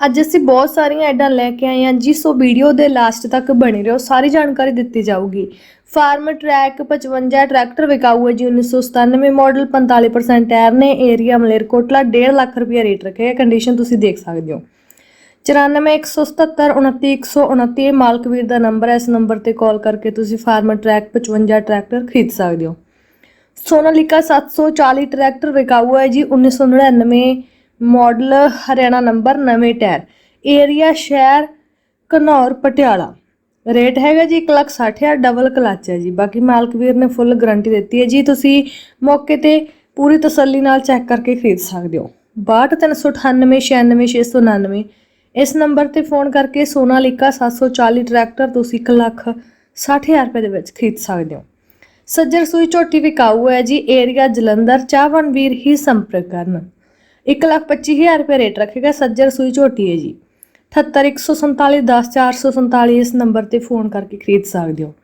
ਅੱਜ ਅਸੀਂ ਬਹੁਤ ਸਾਰੀਆਂ ਐਡਾਂ ਲੈ ਕੇ ਆਏ ਹਾਂ ਜੀ ਸੋ ਵੀਡੀਓ ਦੇ ਲਾਸਟ ਤੱਕ ਬਣੇ ਰਹੋ, ਸਾਰੀ ਜਾਣਕਾਰੀ ਦਿੱਤੀ ਜਾਊਗੀ। ਫਾਰਮ ਟਰੈਕ 55 ਟਰੈਕਟਰ ਵਿਕਾਊ ਹੈ ਜੀ 1997 ਮਾਡਲ 45% ਟਾਇਰ ਨੇ ਏਰੀਆ ਮਲੇਰਕੋਟਲਾ 1.5 ਲੱਖ ਰੁਪਏ ਰੇਟ ਰੱਖਿਆ ਕੰਡੀਸ਼ਨ ਤੁਸੀਂ ਦੇਖ ਸਕਦੇ ਹੋ। 9417799129 ਇਹ ਮਾਲਕਵੀਰ ਦਾ ਨੰਬਰ ਹੈ, ਇਸ ਨੰਬਰ ਤੇ ਕਾਲ ਕਰਕੇ ਤੁਸੀਂ ਫਾਰਮ ਟਰੈਕ 55 ਟਰੈਕਟਰ ਖਰੀਦ ਸਕਦੇ ਹੋ। ਸੋਨਾਲੀਕਾ 740 ਟਰੈਕਟਰ ਵਿਕਾਊ ਹੈ ਜੀ 1999 ਮਾਡਲ ਹਰਿਆਣਾ ਨੰਬਰ ਨਵੇਂ ਟਾਇਰ, ਏਰੀਆ ਸ਼ਹਿਰ ਘਨੌਰ ਪਟਿਆਲਾ। ਰੇਟ ਹੈਗਾ ਜੀ 160000 ਡਬਲ ਕਲਚ ਹੈ ਜੀ। ਬਾਕੀ ਮਾਲਕ ਵੀਰ ਨੇ ਫੁੱਲ ਗਾਰੰਟੀ ਦਿੱਤੀ ਹੈ ਜੀ। ਤੁਸੀਂ ਮੌਕੇ ਤੇ ਪੂਰੀ ਤਸੱਲੀ ਨਾਲ ਚੈੱਕ ਕਰਕੇ ਖਰੀਦ ਸਕਦੇ ਹੋ। 6239896699 ਇਸ ਨੰਬਰ ਤੇ ਫੋਨ ਕਰਕੇ ਸੋਨਾਲੀਕਾ 740 ਟਰੈਕਟਰ ਤੁਸੀਂ 160000 ਰੁਪਏ ਦੇ ਵਿੱਚ ਖਰੀਦ ਸਕਦੇ ਹੋ। ਸੱਜਰ ਸੂਈ ਝੋਟੀ ਵਿਕਾਊ ਹੈ ਜੀ। ਏਰੀਆ ਜਲੰਧਰ ਚਾਹਵਨ ਵੀਰ ਹੀ ਸੰਪਰਕ ਕਰਨ। 125000 ਰੁਪਏ ਰੇਟ ਰੱਖੇਗਾ ਸੱਜਰ ਸੂਈ ਝੋਟੀ ਹੈ ਜੀ। 7814410447 ਇਸ ਨੰਬਰ ਤੇ ਫੋਨ ਕਰਕੇ ਖਰੀਦ ਸਕਦੇ ਹੋ।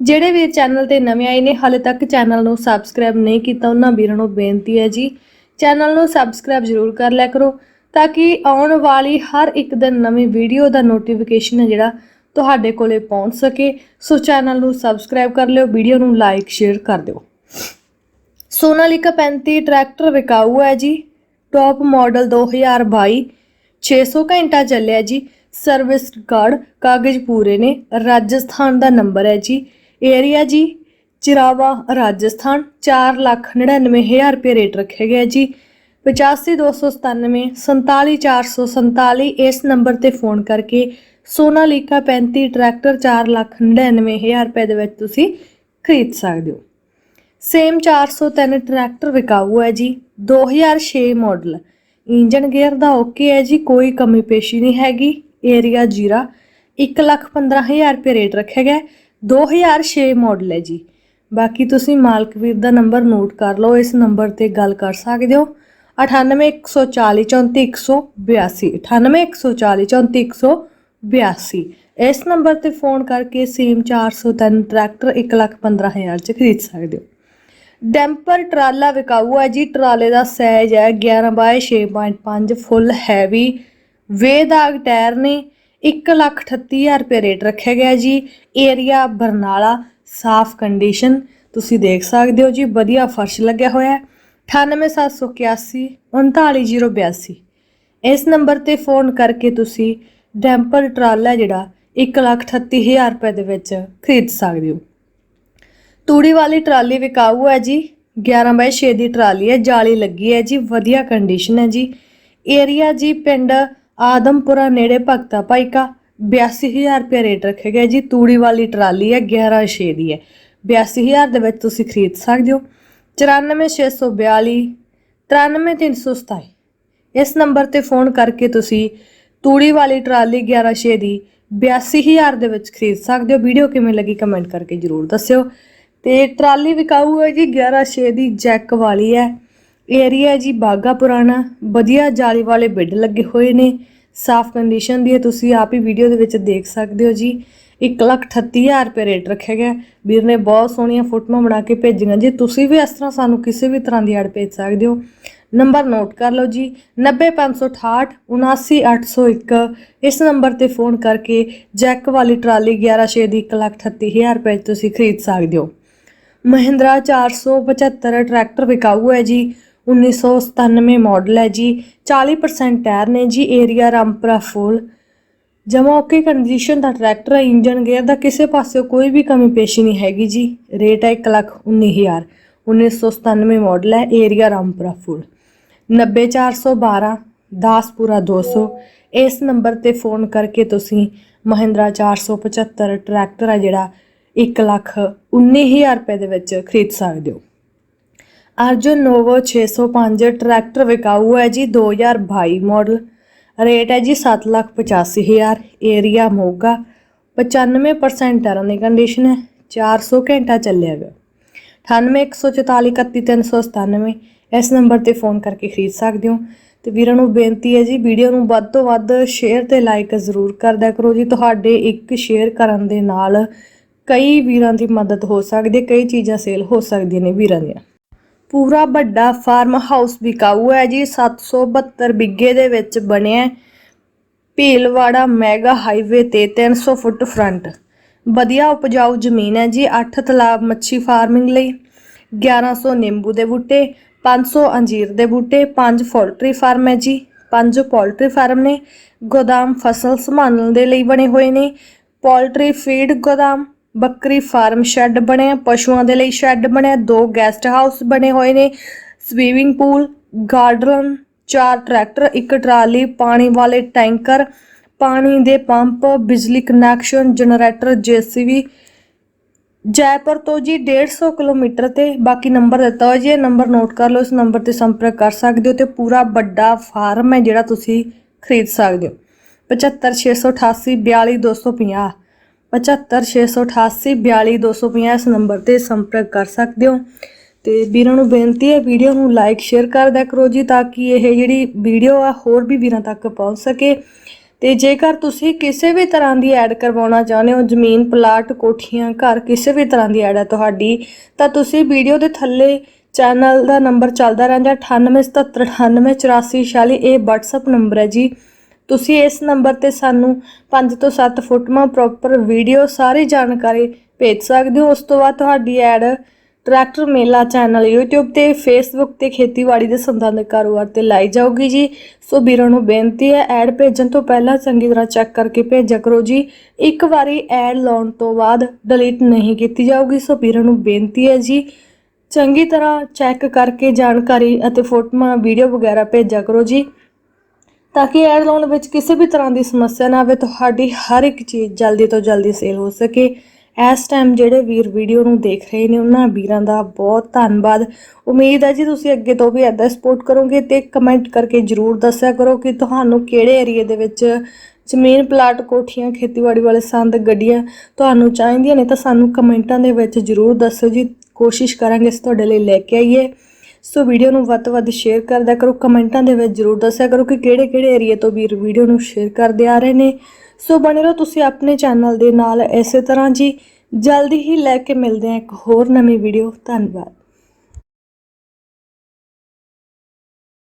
ਜਿਹੜੇ ਵੀ ਚੈਨਲ ਤੇ ਨਵੇਂ ਆਏ ਨੇ, ਹਾਲੇ ਤੱਕ ਚੈਨਲ ਨੂੰ ਸਬਸਕ੍ਰਾਈਬ ਨਹੀਂ ਕੀਤਾ, ਉਹਨਾਂ ਵੀਰਾਂ ਨੂੰ ਬੇਨਤੀ ਹੈ ਜੀ, ਚੈਨਲ ਨੂੰ ਸਬਸਕ੍ਰਾਈਬ ਜ਼ਰੂਰ ਕਰ ਲਿਆ ਕਰੋ, ਤਾਂ ਕਿ ਆਉਣ ਵਾਲੀ ਹਰ ਇੱਕ ਦਿਨ ਨਵੀਂ ਵੀਡੀਓ ਦਾ ਨੋਟੀਫਿਕੇਸ਼ਨ ਹੈ ਜਿਹੜਾ ਤੁਹਾਡੇ ਕੋਲੇ ਪਹੁੰਚ ਸਕੇ। ਸੋ ਚੈਨਲ ਨੂੰ ਸਬਸਕ੍ਰਾਈਬ ਕਰ ਲਿਓ, ਵੀਡੀਓ ਨੂੰ ਲਾਈਕ ਸ਼ੇਅਰ ਕਰ ਦਿਓ। ਸੋਨਾਲੀਕਾ 35 ਟਰੈਕਟਰ ਵਿਕਾਊ ਹੈ ਜੀ। ਟੌਪ ਮਾਡਲ 2022 600 ਘੰਟਾ ਚੱਲਿਆ ਜੀ। ਸਰਵਿਸ ਰਿਕਾਰਡ ਕਾਗਜ਼ ਪੂਰੇ ਨੇ। ਰਾਜਸਥਾਨ ਦਾ ਨੰਬਰ ਹੈ ਜੀ। ਏਰੀਆ ਜੀ, ਚਿਰਾਵਾ, ਰਾਜਸਥਾਨ 499000 ਰੁਪਏ ਰੇਟ ਰੱਖਿਆ ਗਿਆ ਜੀ। 852997 47447 ਇਸ ਨੰਬਰ ਤੇ ਫੋਨ ਕਰਕੇ ਸੋਨਾਲੀਕਾ 35 ਟਰੈਕਟਰ 499000 ਰੁਪਏ ਦੇ ਵਿੱਚ ਤੁਸੀਂ ਖਰੀਦ ਸਕਦੇ ਹੋ। ਸੇਮ 403 ਟਰੈਕਟਰ ਵਿਕਾਊ ਹੈ ਜੀ 2006 ਮਾਡਲ। ਇੰਜਨ ਗੇਅਰ ਦਾ ਓਕੇ ਹੈ ਜੀ, ਕੋਈ ਕਮੀ ਪੇਸ਼ੀ ਨਹੀਂ ਹੈਗੀ, ਏਰੀਆ ਜੀਰਾ। 115000 ਰੁਪਏ ਰੇਟ ਰੱਖਿਆ ਗਿਆ ਹੈ। 2006 ਮਾਡਲ ਹੈ ਜੀ। ਬਾਕੀ ਤੁਸੀਂ ਮਾਲਕਵੀਰ ਦਾ ਨੰਬਰ ਨੋਟ ਕਰ ਲਓ, ਇਸ ਨੰਬਰ ਤੇ ਗੱਲ ਕਰ ਸਕਦੇ ਹੋ। 9814434182 9814434182 ਇਸ ਨੰਬਰ ਤੇ ਫੋਨ ਕਰਕੇ ਸੇਮ 403 ਟਰੈਕਟਰ 115000 ਚ ਖਰੀਦ ਸਕਦੇ ਹੋ। ਡੈਂਪਰ ਟਰਾਲਾ ਵਿਕਾਊ ਹੈ ਜੀ। ਟਰਾਲੇ ਦਾ ਸਾਈਜ਼ ਹੈ। 11 ਬਾਏ 6.5 ਫੁੱਲ ਹੈਵੀ। ਵੇਦਾਗ ਟਾਇਰ ਨੇ 138000 ਰੁਪਏ ਰੇਟ ਰੱਖਿਆ ਗਿਆ ਜੀ। ਏਰੀਆ ਬਰਨਾਲਾ, ਸਾਫ਼ ਕੰਡੀਸ਼ਨ। ਤੁਸੀਂ ਦੇਖ ਸਕਦੇ ਹੋ ਜੀ, ਵਧੀਆ ਫਰਸ਼ ਲੱਗਿਆ ਹੋਇਆ ਹੈ। 98781 39082 ਇਸ ਨੰਬਰ ਤੇ ਫੋਨ ਕਰਕੇ ਤੁਸੀਂ ਡੈਂਪਰ ਟਰਾਲਾ ਜਿਹੜਾ 138000 ਰੁਪਏ ਦੇ ਵਿੱਚ ਖਰੀਦ ਸਕਦੇ ਹੋ। ਤੂੜੀ ਵਾਲੀ ਟਰਾਲੀ ਵਿਕਾਊ ਹੈ ਜੀ 11 ਬਾਈ 6 ਦੀ ਟਰਾਲੀ ਹੈ, ਜਾਲੀ ਲੱਗੀ ਹੈ ਜੀ, ਵਧੀਆ ਕੰਡੀਸ਼ਨ ਹੈ ਜੀ। ਏਰੀਆ ਜੀ ਪਿੰਡ ਆਦਮਪੁਰਾ ਨੇੜੇ ਭਗਤਾ ਭਾਈਕਾ 82000 ਰੁਪਏ ਰੇਟ ਰੱਖਿਆ ਗਿਆ ਜੀ, ਤੂੜੀ ਵਾਲੀ ਟਰਾਲੀ ਹੈ 11 6 ਦੀ ਹੈ। 82000 ਦੇ ਵਿੱਚ ਤੁਸੀਂ ਖਰੀਦ ਸਕਦੇ ਹੋ। 94642 93327 ਇਸ ਨੰਬਰ ਤੇ ਫੋਨ ਕਰਕੇ ਤੁਸੀਂ ਤੂੜੀ ਵਾਲੀ ਟਰਾਲੀ 11 6 ਦੀ 82000 ਦੇ ਵਿੱਚ ਖਰੀਦ ਸਕਦੇ ਹੋ। ਵੀਡੀਓ ਕਿਵੇਂ ਲੱਗੀ ਕਮੈਂਟ ਕਰਕੇ ਜਰੂਰ ਦੱਸਿਓ। ਤੇ ਟਰਾਲੀ ਵਿਕਾਊ ਹੈ ਜੀ 11 6 ਦੀ ਜੈਕ ਵਾਲੀ ਹੈ। ਏਰੀਆ ਜੀ ਬਾਗਾ ਪੁਰਾਣਾ, ਵਧੀਆ ਜਾਲੀ ਵਾਲੇ ਬਿੱਡ ਲੱਗੇ ਹੋਏ ਨੇ। ਸਾਫ਼ ਕੰਡੀਸ਼ਨ ਦੀ ਹੈ, ਤੁਸੀਂ ਆਪ ਹੀ ਵੀਡੀਓ ਦੇ ਵਿੱਚ ਦੇਖ ਸਕਦੇ ਹੋ ਜੀ। 138000 ਰੁਪਏ ਰੇਟ ਰੱਖਿਆ ਗਿਆ। ਵੀਰ ਨੇ ਬਹੁਤ ਸੋਹਣੀਆਂ ਫੋਟੋਆਂ ਬਣਾ ਕੇ ਭੇਜੀਆਂ ਜੀ। ਤੁਸੀਂ ਵੀ ਇਸ ਤਰ੍ਹਾਂ ਸਾਨੂੰ ਕਿਸੇ ਵੀ ਤਰ੍ਹਾਂ ਦੀ ਐਡ ਭੇਜ ਸਕਦੇ ਹੋ। ਨੰਬਰ ਨੋਟ ਕਰ ਲਓ ਜੀ 90568 79801 ਇਸ ਨੰਬਰ ਤੇ ਫੋਨ ਕਰਕੇ ਜੈਕ ਵਾਲੀ ਟਰਾਲੀ 11 ਦੀ 138000 ਰੁਪਏ ਤੁਸੀਂ ਖਰੀਦ ਸਕਦੇ ਹੋ। ਮਹਿੰਦਰਾ 475 ਟਰੈਕਟਰ ਵਿਕਾਊ ਹੈ ਜੀ 1997 ਮਾਡਲ ਹੈ ਜੀ 40% ਟਾਇਰ ਨੇ ਜੀ, ਏਰੀਆ ਰਾਮਪੁਰਾ ਫੁੱਲ। ਜਮਾ ਓਕੇ ਕੰਡੀਸ਼ਨ ਦਾ ਟਰੈਕਟਰ ਹੈ ਇੰਜਨ ਗੇਅਰ ਦਾ ਕਿਸੇ ਪਾਸੇ ਕੋਈ ਵੀ ਕਮੀ ਪੇਸ਼ੀ ਨਹੀਂ ਹੈਗੀ ਜੀ, ਰੇਟ ਹੈ 119000 1997 ਮਾਡਲ ਹੈ, ਏਰੀਆ ਰਾਮਪੁਰਾ ਫੁੱਲ। 90412 10 200 ਇਸ ਨੰਬਰ ਤੇ ਫੋਨ ਕਰਕੇ ਤੁਸੀਂ ਮਹਿੰਦਰਾ 475 ਟਰੈਕਟਰ ਹੈ ਜਿਹੜਾ 1 ਲੱਖ 19000 ਰੁਪਏ ਦੇ ਵਿੱਚ ਖਰੀਦ ਸਕਦੇ ਹੋ। ਅਰਜੁਨ ਨੋਵੋ 605 ਟਰੈਕਟਰ ਵਿਕਾਊ ਹੈ ਜੀ 2022 ਮਾਡਲ। ਰੇਟ ਹੈ ਜੀ 785000 ਏਰੀਆ ਮੋਗਾ 95% ਟਰਨ ਦੀ ਕੰਡੀਸ਼ਨ ਹੈ 400 ਘੰਟਾ ਚੱਲਿਆ ਗਿਆ 9814431397 ਇਸ ਨੰਬਰ ਤੇ ਫੋਨ ਕਰਕੇ ਖਰੀਦ ਸਕਦੇ ਹੋ। ਤੇ ਵੀਰਾਂ ਨੂੰ ਬੇਨਤੀ ਹੈ ਜੀ, ਵੀਡੀਓ ਨੂੰ ਵੱਧ ਤੋਂ ਵੱਧ ਸ਼ੇਅਰ ਤੇ ਲਾਈਕ ਜ਼ਰੂਰ ਕਰਦਿਆ ਕਰੋ ਜੀ। ਤੁਹਾਡੇ ਇੱਕ ਸ਼ੇਅਰ ਕਰਨ ਦੇ ਨਾਲ ਕਈ ਵੀਰਾਂ ਦੀ ਮਦਦ ਹੋ ਸਕਦੀ ਹੈ, ਕਈ ਚੀਜ਼ਾਂ ਸੇਲ ਹੋ ਸਕਦੀਆਂ ਨੇ ਵੀਰਾਂ ਦੀਆਂ। ਪੂਰਾ ਵੱਡਾ ਫਾਰਮ ਹਾਊਸ ਵਿਕਾਊ ਹੈ ਜੀ 772 ਬਿੱਗੇ ਦੇ ਵਿੱਚ ਬਣਿਆ ਭੀਲਵਾੜਾ ਮੈਗਾ ਹਾਈਵੇ ਤੇ 300 ਫੁੱਟ ਫਰੰਟ ਵਧੀਆ ਉਪਜਾਊ ਜ਼ਮੀਨ ਹੈ ਜੀ 8 ਤਲਾਬ ਮੱਛੀ ਫਾਰਮਿੰਗ ਲਈ। 1100 ਨਿੰਬੂ ਦੇ ਬੂਟੇ 500 ਅੰਜੀਰ ਦੇ ਬੂਟੇ 5 ਪੋਲਟਰੀ ਫਾਰਮ ਹੈ ਜੀ। 5 ਪੋਲਟਰੀ ਫਾਰਮ ਨੇ, ਗੋਦਾਮ ਫਸਲ ਸੰਭਾਲਣ ਦੇ ਲਈ ਬਣੇ ਹੋਏ ਨੇ। ਪੋਲਟਰੀ ਫੀਡ ਗੋਦਾਮ। ਬੱਕਰੀ ਫਾਰਮ ਸ਼ੈੱਡ ਬਣਿਆ, ਪਸ਼ੂਆਂ ਦੇ ਲਈ ਸ਼ੈੱਡ ਬਣਿਆ, ਦੋ ਗੈਸਟ ਹਾਊਸ ਬਣੇ ਹੋਏ ਨੇ ਸਵੀਮਿੰਗ ਪੂਲ, ਗਾਰਡਨ, ਚਾਰ ਟਰੈਕਟਰ, ਇੱਕ ਟਰਾਲੀ, ਪਾਣੀ ਵਾਲੇ ਟੈਂਕਰ, ਪਾਣੀ ਦੇ ਪੰਪ, ਬਿਜਲੀ ਕਨੈਕਸ਼ਨ, ਜਨਰੇਟਰ, ਜੀਸੀਬੀ। ਜੈਪੁਰ ਤੋਂ ਜੀ 150 ਕਿਲੋਮੀਟਰ ਤੇ, ਬਾਕੀ ਨੰਬਰ ਦਿੱਤਾ ਹੋਇਆ ਜੀ, ਇਹ ਨੰਬਰ ਨੋਟ ਕਰ ਲਓ, ਇਸ ਨੰਬਰ ਤੇ ਸੰਪਰਕ ਕਰ ਸਕਦੇ ਹੋ ਤੇ ਪੂਰਾ ਵੱਡਾ ਫਾਰਮ ਹੈ ਜਿਹੜਾ ਤੁਸੀਂ ਖਰੀਦ ਸਕਦੇ ਹੋ। 75688 42250 75688 42250 ਇਸ ਨੰਬਰ ਤੇ ਸੰਪਰਕ ਕਰ ਸਕਦੇ ਹੋ। ਤੇ ਵੀਰਾਂ ਨੂੰ ਬੇਨਤੀ ਹੈ, ਵੀਡੀਓ ਨੂੰ ਲਾਈਕ, ਸ਼ੇਅਰ ਕਰ ਦਿਆ ਕਰੋ ਜੀ, ਤਾਂ ਕਿ ਇਹ ਜਿਹੜੀ ਵੀਡੀਓ ਆ, ਹੋਰ ਵੀ ਵੀਰਾਂ ਤੱਕ ਪਹੁੰਚ ਸਕੇ। ਤੇ ਜੇਕਰ ਤੁਸੀਂ ਕਿਸੇ ਵੀ ਤਰ੍ਹਾਂ ਦੀ ਐਡ ਕਰਵਾਉਣਾ ਚਾਹੁੰਦੇ ਹੋ, ਜ਼ਮੀਨ, ਪਲਾਟ, ਕੋਠੀਆਂ, ਘਰ, ਕਿਸੇ ਵੀ ਤਰ੍ਹਾਂ ਦੀ ਐਡ ਹੈ ਤੁਹਾਡੀ, ਤਾਂ ਤੁਸੀਂ ਵੀਡੀਓ ਦੇ ਥੱਲੇ ਚੈਨਲ ਦਾ ਨੰਬਰ ਚੱਲਦਾ ਰਹਿੰਦਾ 9877988446 ਇਹ WhatsApp ਨੰਬਰ ਹੈ ਜੀ। ਤੁਸੀਂ ਇਸ ਨੰਬਰ ਤੇ ਸਾਨੂੰ 5 ਤੋਂ 7 ਫੋਟੋਆਂ ਪ੍ਰੋਪਰ ਵੀਡੀਓ ਸਾਰੀ ਜਾਣਕਾਰੀ ਭੇਜ ਸਕਦੇ ਹੋ। ਉਸ ਤੋਂ ਬਾਅਦ ਤੁਹਾਡੀ ad tractor Mela channel YouTube ਤੇ, Facebook ਤੇ ਖੇਤੀਬਾੜੀ ਦੇ ਸੰਦਾਂ ਕਾਰੋਬਾਰ ਤੇ ਲਾਈ ਜਾਊਗੀ ਜੀ। ਸੋ ਵੀਰਾਂ ਨੂੰ ਬੇਨਤੀ ਹੈ ਐਡ ਭੇਜਣ ਤੋਂ ਪਹਿਲਾਂ ਚੰਗੀ ਤਰ੍ਹਾਂ ਚੈੱਕ ਕਰਕੇ ਭੇਜਿਆ ਕਰੋ ਜੀ। ਇੱਕ ਵਾਰੀ ਐਡ ਲਾਉਣ ਤੋਂ ਬਾਅਦ ਡਿਲੀਟ ਨਹੀਂ ਕੀਤੀ ਜਾਊਗੀ, ਸੋ ਵੀਰਾਂ ਨੂੰ ਬੇਨਤੀ ਹੈ ਜੀ। ਚੰਗੀ ਤਰ੍ਹਾਂ ਚੈੱਕ ਕਰਕੇ ਜਾਣਕਾਰੀ ਅਤੇ ਫੋਟੋਆਂ ਵੀਡੀਓ ਵਗੈਰਾ ਭੇਜਿਆ ਕਰੋ ਜੀ। ਤਾਂ ਕਿ ਐਡ ਲਾਉਣ ਵਿੱਚ ਕਿਸੇ ਵੀ ਤਰ੍ਹਾਂ ਦੀ ਸਮੱਸਿਆ ਨਾ ਆਵੇ, ਤੁਹਾਡੀ ਹਰ ਇੱਕ ਚੀਜ਼ ਜਲਦੀ ਤੋਂ ਜਲਦੀ ਸੇਲ ਹੋ ਸਕੇ। ਇਸ ਟਾਈਮ ਜਿਹੜੇ ਵੀਰ ਵੀਡੀਓ ਨੂੰ ਦੇਖ ਰਹੇ ਨੇ, ਉਹਨਾਂ ਵੀਰਾਂ ਦਾ ਬਹੁਤ ਧੰਨਵਾਦ। ਉਮੀਦ ਹੈ ਜੀ ਤੁਸੀਂ ਅੱਗੇ ਤੋਂ ਵੀ ਐਦਾਂ ਸਪੋਰਟ ਕਰੋਗੇ ਤੇ ਕਮੈਂਟ ਕਰਕੇ ਜਰੂਰ ਦੱਸਿਆ ਕਰੋ ਕਿ ਤੁਹਾਨੂੰ ਕਿਹੜੇ ਏਰੀਆ ਦੇ ਵਿੱਚ ਜ਼ਮੀਨ ਪਲਾਟ ਕੋਠੀਆਂ, ਖੇਤੀਬਾੜੀ ਵਾਲੇ ਸੰਦ, ਗੱਡੀਆਂ ਤੁਹਾਨੂੰ ਚਾਹੀਦੀਆਂ ਨੇ ਤਾਂ ਸਾਨੂੰ ਕਮੈਂਟਾਂ ਦੇ ਵਿੱਚ ਜਰੂਰ ਦੱਸੋ ਜੀ। ਕੋਸ਼ਿਸ਼ ਕਰਾਂਗੇ ਇਸ ਤੁਹਾਡੇ ਲਈ ਲੈ ਕੇ ਆਈਏ। ਸੋ ਵੀਡੀਓ ਨੂੰ ਵੱਧ ਤੋਂ ਵੱਧ ਸ਼ੇਅਰ ਕਰਦਿਆ ਕਰੋ, ਕਮੈਂਟਾਂ ਦੇ ਵਿੱਚ ਜਰੂਰ ਦੱਸਿਆ ਕਰੋ ਕਿ ਕਿਹੜੇ ਕਿਹੜੇ ਏਰੀਆ ਤੋਂ ਵੀਰ ਵੀਡੀਓ ਨੂੰ ਸ਼ੇਅਰ ਕਰਦੇ ਆ ਰਹੇ ਨੇ। ਸੋ ਬਣੇ ਰਹੋ ਤੁਸੀਂ ਆਪਣੇ ਚੈਨਲ ਦੇ ਨਾਲ ਇਸੇ ਤਰ੍ਹਾਂ ਜੀ। ਜਲਦੀ ਹੀ ਲੈ ਕੇ ਮਿਲਦੇ ਹਾਂ ਇੱਕ ਹੋਰ ਨਵੀਂ ਵੀਡੀਓ ਧੰਨਵਾਦ।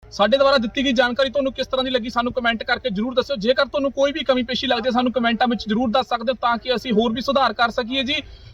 ਸਾਡੇ ਦੁਆਰਾ ਦਿੱਤੀ ਗਈ ਜਾਣਕਾਰੀ ਤੁਹਾਨੂੰ ਕਿਸ ਤਰ੍ਹਾਂ ਦੀ ਲੱਗੀ ਸਾਨੂੰ ਕਮੈਂਟ ਕਰਕੇ ਜਰੂਰ ਦੱਸਿਓ। ਜੇਕਰ ਤੁਹਾਨੂੰ ਕੋਈ ਵੀ ਕਮੀ ਪੇਸ਼ੀ ਲੱਗਦੀ ਹੈ, ਸਾਨੂੰ ਕਮੈਂਟਾਂ ਵਿੱਚ ਜਰੂਰ ਦੱਸ ਸਕਦੇ ਹੋ ਤਾਂ ਕਿ ਅਸੀਂ ਹੋਰ ਵੀ ਸੁਧਾਰ ਕਰ ਸਕੀਏ ਜੀ।